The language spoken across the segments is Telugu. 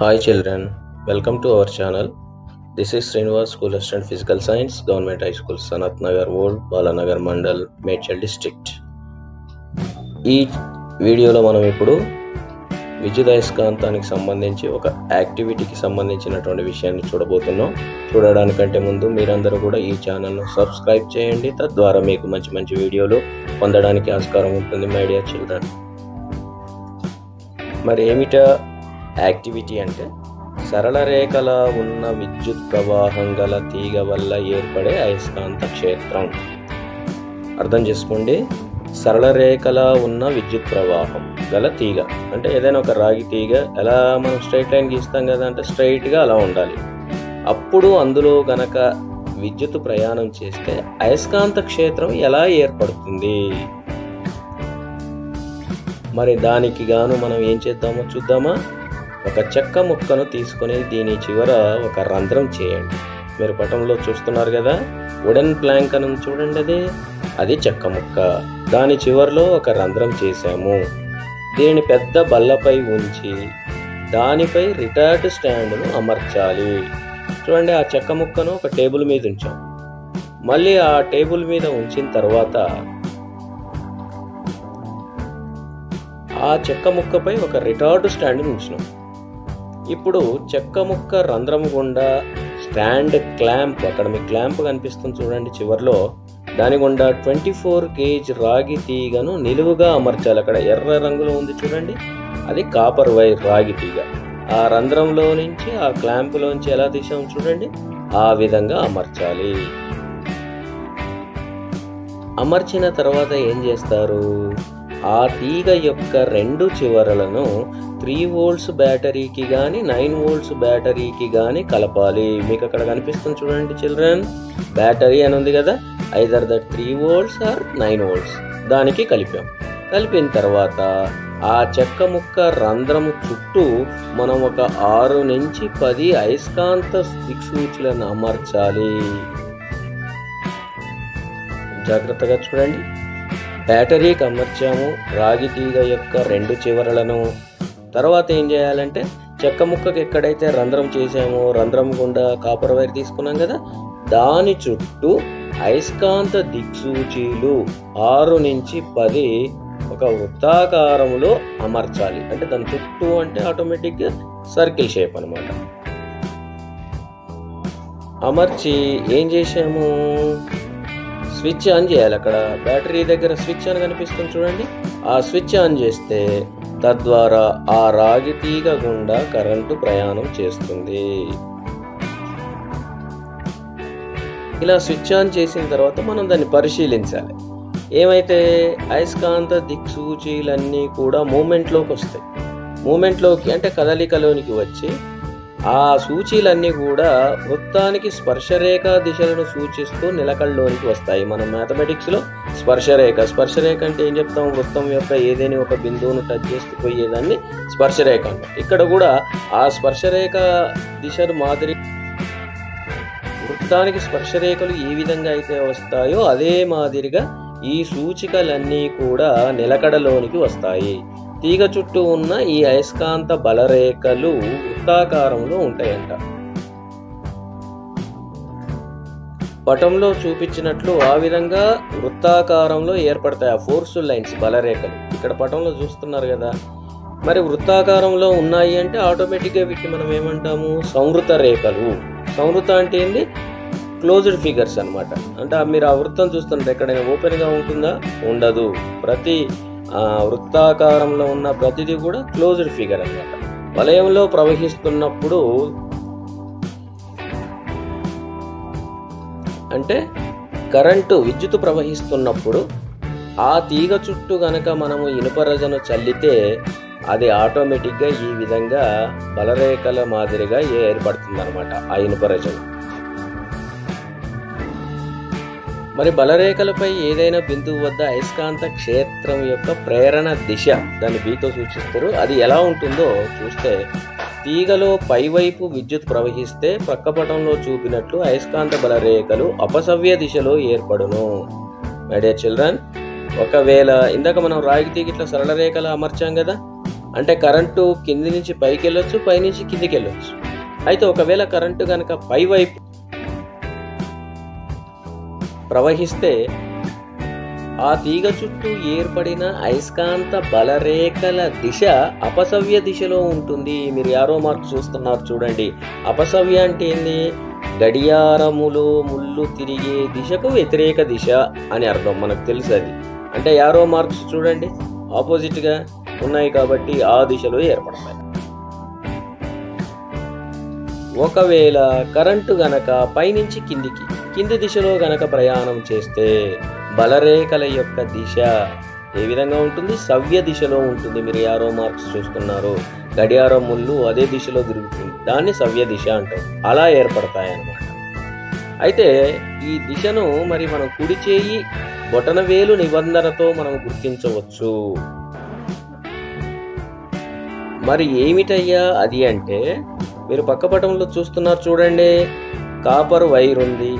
Hi children welcome to our channel this is Srinivas school assistant physical science government high school Sanath Nagar old Balanagar mandal Medchal district ఈ వీడియోలో మనం ఇప్పుడు విద్యుత్ అయస్కాంతానికి సంబంధించి ఒక యాక్టివిటీకి సంబంధించినటువంటి విషయాన్ని చూడబోతున్నాం. చూడడానికంటే ముందు మీరందరూ కూడా ఈ ఛానల్ను సబ్స్క్రైబ్ చేయండి. తద్వారా మీకు మంచి మంచి వీడియోలు పొందడానికి ఆస్కారం ఉంటుంది మైడియా డియర్ చిల్డ్రన్ మరి ఏమిటా యాక్టివిటీ అంటే సరళ రేఖల ఉన్న విద్యుత్ ప్రవాహం గల తీగ వల్ల ఏర్పడే అయస్కాంత క్షేత్రం. అర్థం చేసుకోండి. సరళ రేఖల ఉన్న విద్యుత్ ప్రవాహం గల తీగ. అంటే ఏదైనా ఒక రాగి తీగ ఎలా మనం స్ట్రైట్ లైన్ గీస్తాం కదా అంటే స్ట్రైట్గా అలా ఉండాలి. అప్పుడు అందులో గనక విద్యుత్ ప్రయాణం చేస్తే అయస్కాంత క్షేత్రం ఎలా ఏర్పడుతుంది? మరి దానికి గాను మనం ఏం చేద్దామో చూద్దామా? ఒక చెక్క ముక్కను తీసుకొని దీని చివర ఒక రంధ్రం చేయండి. మీరు పటంలో చూస్తున్నారు కదా? వుడెన్ ప్లాంక్ అని చూడండి అది. అది చెక్క ముక్క. దాని చివరిలో ఒక రంధ్రం చేశాము. దీనిని పెద్ద బల్లపై ఉంచి దానిపై రిటార్డ్ స్టాండ్ను అమర్చాలి. చూడండి ఆ చెక్క ముక్కను ఒక టేబుల్ మీద ఉంచాం. మళ్ళీ ఆ టేబుల్ మీద ఉంచిన తర్వాత ఆ చెక్క ముక్కపై ఒక రిటార్డ్ స్టాండ్ ఉంచినాం. ఇప్పుడు చెక్క ముక్క రంధ్రం గుండా స్టాండ్ క్లాంప్ అక్కడ మీ క్లాంప్ కనిపిస్తుంది చూడండి చివరిలో. దాని గుండా ట్వంటీ ఫోర్ కేజ్ రాగి తీగను నిలువుగా అమర్చాలి. అక్కడ ఎర్ర రంగులో ఉంది చూడండి. అది కాపర్ వైర్ రాగి తీగ. ఆ రంధ్రంలో నుంచి ఆ క్లాంపులోంచి ఎలా తీసాము చూడండి? ఆ విధంగా అమర్చాలి. అమర్చిన తర్వాత ఏం చేస్తారు? ఆ తీగ యొక్క రెండు చివరలను త్రీ వోల్ట్స్ బ్యాటరీకి కానీ నైన్ వోల్ట్స్ బ్యాటరీకి కానీ కలపాలి. మీకు అక్కడ కనిపిస్తుంది చూడండి చిల్డ్రన్. బ్యాటరీ అని ఉంది కదా either the three volts or nine volts దానికి కలిపాం. కలిపిన తర్వాత ఆ చెక్క ముక్క రంధ్రము చుట్టూ మనం ఒక ఆరు నుంచి పది అయస్కాంత దిక్సూచులను అమర్చాలి. జాగ్రత్తగా చూడండి. బ్యాటరీకి అమర్చాము. రాగి తీగ యొక్క రెండు చివరలను తర్వాత ఏం చేయాలంటే చెక్క ముక్కకి ఎక్కడైతే రంధ్రం చేసామో రంధ్రం గుండా కాపర్ వైర్ తీసుకున్నాం కదా దాని చుట్టూ అయస్కాంత దిక్సూచీలు ఆరు నుంచి పది ఒక వృత్తాకారంలో అమర్చాలి. అంటే దాని చుట్టూ అంటే ఆటోమేటిక్గా సర్కిల్ షేప్ అనమాట అమర్చి ఏం చేసాము? స్విచ్ ఆన్ చేయాలి. అక్కడ బ్యాటరీ దగ్గర స్విచ్ అని కనిపిస్తుంది చూడండి. ఆ స్విచ్ ఆన్ చేస్తే తద్వారా ఆ రాగి తీగ గుండా కరెంటు ప్రయాణం చేస్తుంది. ఇలా స్విచ్ ఆన్ చేసిన తర్వాత మనం దాన్ని పరిశీలించాలి. ఏమైతే అయస్కాంత దిక్సూచీలన్నీ కూడా మూమెంట్లోకి వస్తాయి. మూమెంట్లోకి అంటే కదలికలోనికి వచ్చి ఆ సూచీలన్నీ కూడా వృత్తానికి స్పర్శరేఖ దిశలను సూచిస్తూ నిలకడలోనికి వస్తాయి. మనం మ్యాథమెటిక్స్లో స్పర్శరేఖ స్పర్శరేఖ అంటే ఏం చెప్తాం? వృత్తం యొక్క ఏదైనా ఒక బిందువును టచ్ చేస్తూ పోయేదాన్ని స్పర్శరేఖ అంటాం. ఇక్కడ కూడా ఆ స్పర్శరేఖ దిశను మాదిరి వృత్తానికి స్పర్శరేఖలు ఏ విధంగా అయితే వస్తాయో అదే మాదిరిగా ఈ సూచికలన్నీ కూడా నిలకడలోనికి వస్తాయి. తీగ చుట్టూ ఉన్న ఈ అయస్కాంత బలరేఖలు వృత్తాకారంలో ఉంటాయంట. పటంలో చూపించినట్లు ఆ విధంగా వృత్తాకారంలో ఏర్పడతాయి ఆ ఫోర్సు లైన్స్ బలరేఖలు. ఇక్కడ పటంలో చూస్తున్నారు కదా. మరి వృత్తాకారంలో ఉన్నాయి అంటే ఆటోమేటిక్గా వీటిని మనం ఏమంటాము? సంవృత రేఖలు. సంవృత అంటే ఏంది? క్లోజ్డ్ ఫిగర్స్ అనమాట అంటే మీరు ఆ వృత్తం చూస్తుంటే ఎక్కడైనా ఓపెన్గా ఉంటుందా? ఉండదు. ప్రతి వృత్తాకారంలో ఉన్న ప్రతిదీ కూడా క్లోజ్డ్ ఫిగర్ అనమాట వలయంలో ప్రవహిస్తున్నప్పుడు అంటే కరెంటు విద్యుత్ ప్రవహిస్తున్నప్పుడు ఆ తీగ చుట్టూ గనక మనము ఇనుపరజను చల్లితే అది ఆటోమేటిక్గా ఈ విధంగా బలరేఖల మాదిరిగా ఏర్పడుతుంది అనమాట ఆ ఇనుపరజను మరి బలరేఖలపై ఏదైనా బిందువు వద్ద అయస్కాంత క్షేత్రం యొక్క ప్రేరణ దిశ దాన్ని బీతో సూచిస్తారు. అది ఎలా ఉంటుందో చూస్తే తీగలో పైవైపు విద్యుత్ ప్రవహిస్తే ప్రక్కపటంలో చూపినట్లు అయస్కాంత బలరేఖలు అపసవ్య దిశలో ఏర్పడును. మై డియర్ చిల్డ్రన్ ఒకవేళ ఇందాక మనం రాగి తీగి ఇట్లా సరళ రేఖలు అమర్చాం కదా? అంటే కరెంటు కింది నుంచి పైకి వెళ్ళొచ్చు పైనుంచి కిందికి వెళ్ళొచ్చు అయితే ఒకవేళ కరెంటు కనుక పై వైపు ప్రవహిస్తే ఆ తీగ చుట్టూ ఏర్పడిన అయస్కాంత బలరేఖల దిశ అపసవ్య దిశలో ఉంటుంది. మీరు యారో మార్క్ చూస్తున్నారు చూడండి. అపసవ్య అంటే ఏంది? గడియారములో ముళ్ళు తిరిగే దిశకు వ్యతిరేక దిశ అని అర్థం. మనకు తెలుసు అది. అంటే యారో మార్క్స్ చూడండి. ఆపోజిట్గా ఉన్నాయి కాబట్టి ఆ దిశలో ఏర్పడతాయి. ఒకవేళ కరెంటు గనక పైనుంచి కిందికి కింది దిశలో గనక ప్రయాణం చేస్తే బలరేఖల యొక్క దిశ ఏ విధంగా ఉంటుంది? సవ్య దిశలో ఉంటుంది. మీరు యారో మార్క్స్ చూస్తున్నారు. గడియారం ముళ్ళు అదే దిశలో తిరుగుతుంది. దాన్ని సవ్య దిశ అంటారు. అలా ఏర్పడతాయన్నమాట. అయితే ఈ దిశను మరి మనం కుడి చేయి బొటనవేలు నిబంధనతో మనం గుర్తించవచ్చు. మరి ఏమిటయ్యా అది అంటే మీరు పక్క పటంలో చూస్తున్నారు చూడండి. కాపర్ వైర్ ఉంది.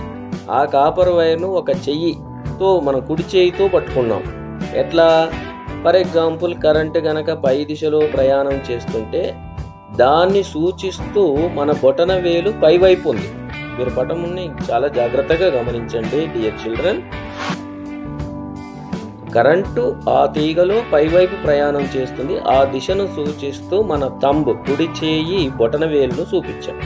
ఆ కాపర్ వైర్ను ఒక చెయ్యితో మనం కుడి చేయితో పట్టుకున్నాం. ఎట్లా? ఫర్ ఎగ్జాంపుల్ కరెంట్ గనక పై దిశలో ప్రయాణం చేస్తుంటే దాన్ని సూచిస్తూ మన బొటన వేలు పై వైపు ఉంది. మీరు పటముని చాలా జాగ్రత్తగా గమనించండి డియర్ చిల్డ్రన్. కరెంటు ఆ తీగలో పైవైపు ప్రయాణం చేస్తుంది. ఆ దిశను సూచిస్తూ మన తంబు కుడి చేయి బొటనవేలును చూపించాం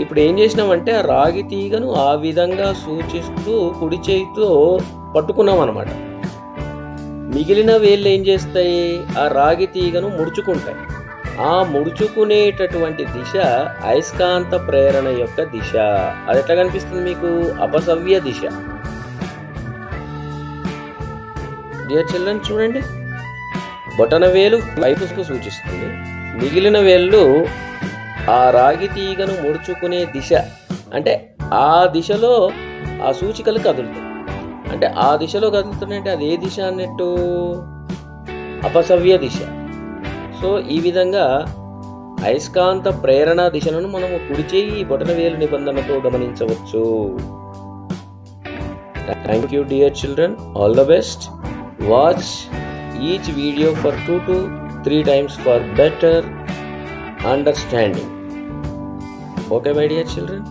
ఇప్పుడు ఏం చేసినామంటే ఆ రాగి తీగను ఆ విధంగా సూచిస్తూ కుడి చేయితో పట్టుకున్నాం అనమాట మిగిలిన వేళ్ళు ఏం చేస్తాయి? ఆ రాగి తీగను ముడుచుకుంటాయి. ఆ ముడుచుకునేటటువంటి దిశ అయస్కాంత ప్రేరణ యొక్క దిశ. అది ఎట్లా కనిపిస్తుంది మీకు? అపసవ్య దిశ. డియర్ చిల్డ్రన్ చూడండి. బొటన వేలు వైపుకు సూచిస్తుంది. మిగిలిన వేళ్ళు ఆ రాగి తీగను ముడుచుకునే దిశ. అంటే ఆ దిశలో ఆ సూచికలు కదులుతాయి. అంటే ఆ దిశలో కదులుతున్నాయంటే అది ఏ దిశ అన్నట్టు? అపసవ్య దిశ. సో ఈ విధంగా అయస్కాంత ప్రేరణ దిశలను మనము కుడిచేయి బొటన వేలు నిబంధనతో గమనించవచ్చు. Thank you dear children all the best Watch each video for 2 to 3 times for better understanding. Okay, my dear children.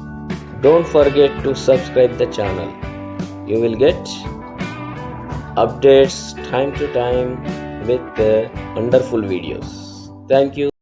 Don't forget to subscribe the channel. You will get updates time to time with wonderful videos. Thank you.